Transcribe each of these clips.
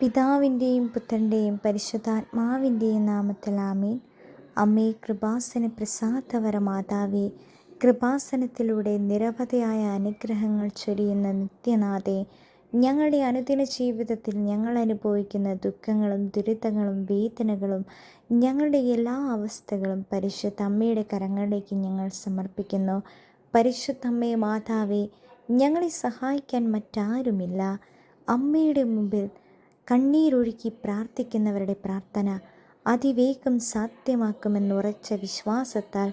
പിതാവിന്റെയും പുത്രന്റെയും പരിശുദ്ധാത്മാവിന്റെയും നാമത്തിൽ ആമീൻ. അമ്മേ കൃപാസന പ്രസാദവര മാതാവേ കൃപാസനത്തിലൂടെ നിരവധിയായ അനുഗ്രഹങ്ങൾ ചൊരിയുന്ന നിത്യനാഥേ ഞങ്ങളുടെ അനുദിന ജീവിതത്തിൽ ഞങ്ങൾ അനുഭവിക്കുന്ന ദുഃഖങ്ങളും ദുരിതങ്ങളും വേദനകളും ഞങ്ങളുടെ എല്ലാ അവസ്ഥകളും പരിശുദ്ധ അമ്മയുടെ കരങ്ങളിലേക്ക് ഞങ്ങൾ സമർപ്പിക്കുന്നു. പരിശുദ്ധ അമ്മയെ മാതാവേ ഞങ്ങളെ സഹായിക്കാൻ മറ്റാരുമില്ല. അമ്മയുടെ മുമ്പിൽ കണ്ണീരൊഴുക്കി പ്രാർത്ഥിക്കുന്നവരുടെ പ്രാർത്ഥന അതിവേഗം സാധ്യമാക്കുമെന്നുറച്ച വിശ്വാസത്താൽ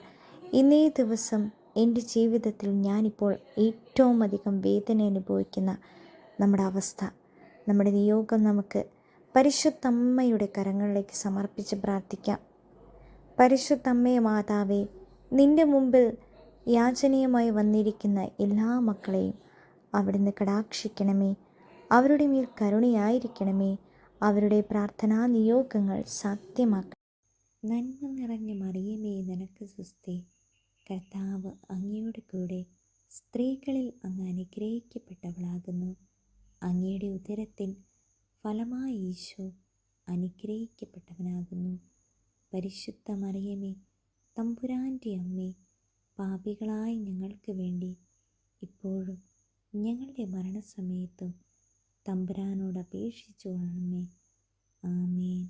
ഇന്നേ ദിവസം എന്റെ ജീവിതത്തിൽ ഞാനിപ്പോൾ ഏറ്റവും അധികം വേദന അനുഭവിക്കുന്ന നമ്മുടെ അവസ്ഥ. നമ്മുടെ നിയോഗം നമുക്ക് പരിശുദ്ധമ്മയുടെ കരങ്ങളിലേക്ക് സമർപ്പിച്ച് പ്രാർത്ഥിക്കാം. പരിശുദ്ധമ്മയെ മാതാവേ നിന്റെ മുമ്പിൽ യാചനീയമായി വന്നിരിക്കുന്ന എല്ലാ മക്കളെയും അവിടുന്ന് കടാക്ഷിക്കണമേ. അവരുടെ മേൽ കരുണയായിരിക്കണമേ. അവരുടെ പ്രാർത്ഥനാ നിയോഗങ്ങൾ സാധ്യമാക്കണം നന്മ നിറഞ്ഞ മറിയമേ നിനക്ക് സുസ്തി കർത്താവ് അങ്ങയുടെ കൂടെ സ്ത്രീകളിൽ അങ്ങ് അനുഗ്രഹിക്കപ്പെട്ടവളാകുന്നു. അങ്ങയുടെ ഉദരത്തിൻ ഫലമായ ഈശോ അനുഗ്രഹിക്കപ്പെട്ടവനാകുന്നു. പരിശുദ്ധ മറിയമേ തമ്പുരാന്റെ അമ്മേ പാപികളായ ഞങ്ങൾക്ക് വേണ്ടി ഇപ്പോഴും ഞങ്ങളുടെ മരണസമയത്തും തമ്പുരാനോട് അപേക്ഷിച്ചു കൊള്ളണമേ. ആമേൻ.